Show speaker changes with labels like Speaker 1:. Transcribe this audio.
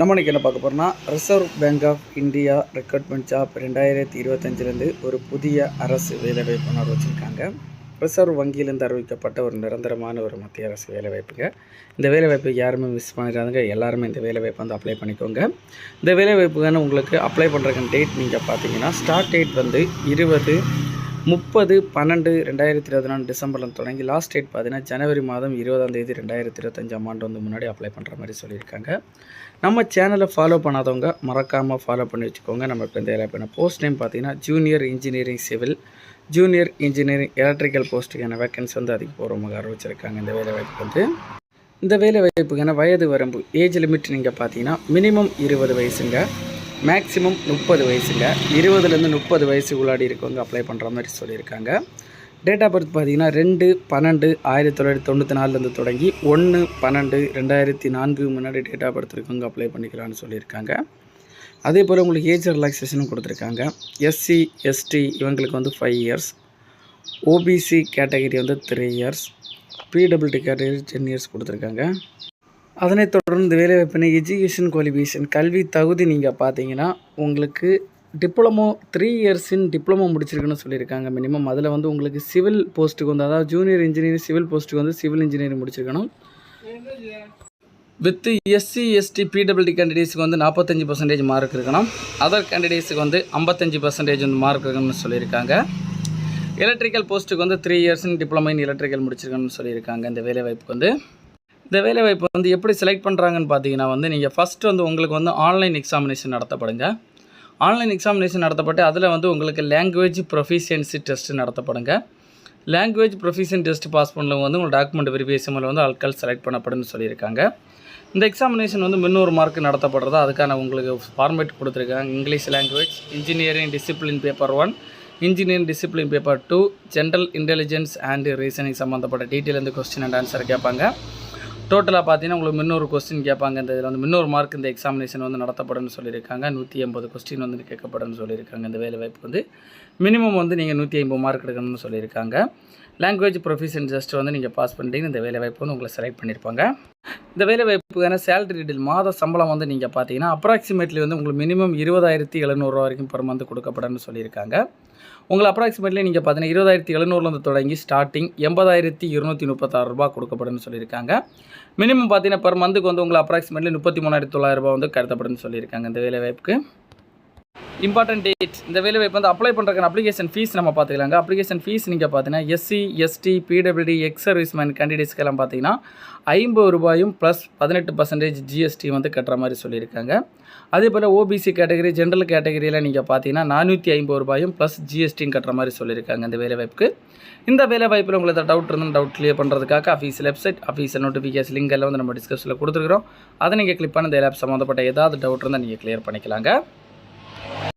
Speaker 1: நம்ம இன்றைக்கி என்ன பார்க்க போகிறோம்னா reserve bank of India recruitment job ரெண்டாயிரத்தி இருபத்தஞ்சிலேருந்து ஒரு புதிய அரசு வேலைவாய்ப்பு உணர்வு வச்சுருக்காங்க. ரிசர்வ் வங்கியிலேருந்து அறிவிக்கப்பட்ட ஒரு நிரந்தரமான ஒரு மத்திய அரசு வேலைவாய்ப்புங்க இந்த வேலைவாய்ப்பு யாருமே மிஸ் பண்ணிடாதுங்க. எல்லாருமே இந்த வேலைவாய்ப்பு வந்து அப்ளை பண்ணிக்கோங்க. இந்த வேலைவாய்ப்புக்கான உங்களுக்கு அப்ளை பண்ணுறதுக்கு டேட் நீங்கள் பார்த்தீங்கன்னா ஸ்டார்ட் டேட் வந்து இருபது முப்பது பன்னெண்டு ரெண்டாயிரத்தி இருபத்தி நாலு டிசம்பரில் தொடங்கி லாஸ்ட் டேட் பார்த்தீங்கன்னா ஜனவரி மாதம் இருபதாம் தேதி ரெண்டாயிரத்தி இருபத்தஞ்சாம் ஆண்டு வந்து முன்னாடி அப்ளை பண்ணுற மாதிரி சொல்லியிருக்காங்க. நம்ம சேனலை ஃபாலோ பண்ணாதவங்க மறக்காமல் ஃபாலோ பண்ணி வச்சுக்கோங்க. நம்ம இப்போ இந்த வேலை போஸ்ட் நேம் பார்த்தீங்கன்னா junior engineering civil junior engineering electrical போஸ்ட்டுக்கான vacancy வந்து அதிகபூர்வமாக அறிவிச்சிருக்காங்க. இந்த வேலை வாய்ப்பு வந்து. இந்த வேலை வாய்ப்புக்கான வயது வரம்பு ஏஜ் லிமிட் நீங்கள் பார்த்தீங்கன்னா மினிமம் இருபது வயசுங்க. மேக்ஸிமம் முப்பது வயசுங்க. இருபதுலேருந்து முப்பது வயசு உள்ளாடி இருக்கவங்க அப்ளை பண்ணுற மாதிரி சொல்லியிருக்காங்க. டேட் ஆஃப் பர்த் பார்த்தீங்கன்னா ரெண்டு பன்னெண்டு ஆயிரத்தி தொள்ளாயிரத்தி தொண்ணூற்றி நாலுலேருந்து தொடங்கி ஒன்று பன்னெண்டு ரெண்டாயிரத்தி நான்கு முன்னாடி டேட் ஆஃப் பர்த் இருக்கவங்க அப்ளை பண்ணிக்கிறான்னு சொல்லியிருக்காங்க. அதே போல் உங்களுக்கு ஏஜ் ரிலாக்ஸேஷனும் கொடுத்துருக்காங்க. எஸ்சி எஸ்டி இவங்களுக்கு வந்து ஃபைவ் இயர்ஸ் ஓபிசி கேட்டகரி வந்து three years PWD category ten years கொடுத்துருக்காங்க. அதனைத் தொடர்ந்து வேலைவாய்ப்பினை எஜுகேஷன் குவாலிஃபிகேஷன் கல்வி தகுதி நீங்கள் பார்த்தீங்கன்னா உங்களுக்கு டிப்ளமோ த்ரீ இயர்ஸின் டிப்ளமோ முடிச்சிருக்குன்னு சொல்லியிருக்காங்க மினிமம் அதில் வந்து உங்களுக்கு சிவில் போஸ்ட்டுக்கு வந்து அதாவது ஜூனியர் இன்ஜினியரிங் சிவில் போஸ்ட்டுக்கு வந்து சிவில் இன்ஜினியரிங் முடிச்சிருக்கணும். வித் எஸ்சி எஸ்டி பிடபிள்டி கேண்டிடேட்ஸுக்கு வந்து நாற்பத்தஞ்சு பர்சன்டேஜ் மார்க் இருக்கணும். அதர் கேண்டிடேட்ஸுக்கு வந்து ஐம்பத்தஞ்சு பர்சன்டேஜ் வந்து மார்க் இருக்கணும்னு சொல்லியிருக்காங்க. எலக்ட்ரிக்கல் போஸ்ட்டுக்கு வந்து த்ரீ இயர்ஸ்னு டிப்ளமோ இன் எலக்ட்ரிக்கல் முடிச்சிருக்கணும்னு சொல்லியிருக்காங்க இந்த வேலைவாய்ப்புக்கு வந்து. இந்த வேலைவாய்ப்பு வந்து எப்படி செலக்ட் பண்ணுறாங்கன்னு பார்த்தீங்கன்னா வந்து நீங்கள் ஃபஸ்ட்டு வந்து உங்களுக்கு வந்து ஆன்லைன் எக்ஸாமினேஷன் நடத்தப்படுங்க. ஆன்லைன் எக்ஸாமினேஷன் நடத்தப்பட்டு அதில் வந்து உங்களுக்கு லாங்குவேஜ் ப்ரொஃபிஷியன்சி டெஸ்ட் நடத்தப்படுங்க. லாங்குவேஜ் ப்ரொஃபிஷியன் டெஸ்ட் பாஸ் பண்ணவங்க வந்து உங்கள் டாக்குமெண்ட் வெரிஃபிகேஷன் வந்து ஆட்கள் செலக்ட் பண்ணப்படும்னு சொல்லியிருக்காங்க. இந்த எக்ஸாமினேஷன் வந்து முன்னூறு மார்க் நடத்தப்படுறதா அதுக்கான உங்களுக்கு ஃபார்மேட் கொடுத்துருக்காங்க. English language engineering discipline paper one engineering discipline paper two general intelligence and reasoning சம்மந்தப்பட்ட டீட்டெயில் வந்து கொஸ்டின் அண்ட் ஆன்சர் கேட்பாங்க. டோட்டலாக பார்த்தீங்கன்னா உங்களுக்கு முன்னூறு கொஸ்டின் கேட்பாங்க இந்த இதில் வந்து முன்னூறு மார்க் இந்த எக்ஸாமினேஷன் வந்து நடத்தப்படும்னு சொல்லியிருக்காங்க. நூற்றி ஐம்பது கொஸ்டின் வந்து கேட்கப்படும்னு சொல்லியிருக்காங்க. இந்த வேலை வாய்ப்பு வந்து மினிமம் வந்து நீங்கள் நூற்றி ஐம்பது மார்க் எடுக்கணும்னு சொல்லியிருக்காங்க. லாங்குவேஜ் ப்ரொஃபிஷன் ஜஸ்ட் வந்து நீங்கள் பாஸ் பண்ணிட்டீங்கன்னா இந்த வேலை வாய்ப்பு வந்து உங்களை செலக்ட் பண்ணியிருப்பாங்க. இந்த வேலை வாய்ப்புக்கான சேலரி டீட்டெயில் மாத சம்பளம் வந்து நீங்கள் பார்த்தீங்கன்னா அப்ராக்சிமேட்லி வந்து உங்களுக்கு மினிமம் இருபதாயிரத்தி எழுநூறுவா வரைக்கும் பர் மந்த் கொடுக்கப்படன்னு சொல்லியிருக்காங்க. உங்களை அப்ராக்சிமேட்லி நீங்கள் பார்த்தீங்கன்னா இருபதாயிரத்தி எழுநூறுலேருந்து தொடங்கி ஸ்டார்டிங் எண்பதாயிரத்தி இருநூற்றி முப்பத்தாறு ரூபா கொடுக்கப்படும்னு சொல்லியிருக்காங்க. மினிமம் பார்த்தீங்கன்னா பெர் மந்த்துக்கு வந்து உங்களை அப்ராக்சிமேட்லி முப்பத்தி மூணாயிரத்தி தொள்ளாயிரரூபா வந்து கருத்தப்படும்னு சொல்லியிருக்காங்க இந்த வேலை வாய்ப்புக்கு. இம்பார்ட்டன்ட் டேட் இந்த வேலை வாய்ப்பு வந்து அப்ளை பண்ணுறதுக்கான அப்ளிகேஷன் ஃபீஸ் நம்ம பார்த்துக்கலாங்க. அப்ளிகேஷன் ஃபீஸ் நீங்கள் பார்த்தீங்கன்னா SC ST PWD ex serviceman கேண்டிடேட்ஸ்க்கெல்லாம் பார்த்தீங்கன்னா ஐம்பது ரூபாயும் ப்ளஸ் பதினெட்டு பர்சன்டேஜ் ஜிஎஸ்டி வந்து கட்டுற மாதிரி சொல்லியிருக்காங்க. அதே போல் ஓபிசி கேட்டகரி ஜென்ரல் கேட்டகரியில் நீங்கள் பார்த்தீங்கன்னா நானூற்றி ஐம்பது ரூபாயும் ப்ளஸ் ஜிஎஸ்டியும் கட்டுற மாதிரி சொல்லியிருக்காங்க இந்த வேலை வாய்ப்புக்கு. இந்த வேலை வாய்ப்பில் உங்களுக்கு டவுட் இருந்தால் டவுட் கிளியர் பண்ணுறதுக்காக official website official notification link எல்லாம் வந்து நம்ம டிஸ்கஸில் கொடுத்துருக்குறோம். அதை நீங்கள் கிளிக் பண்ண இந்த லேப் சம்மந்தப்பட்ட ஏதாவது டவுட் இருந்தால் நீங்கள் கிளியர் பண்ணிக்கலாங்க.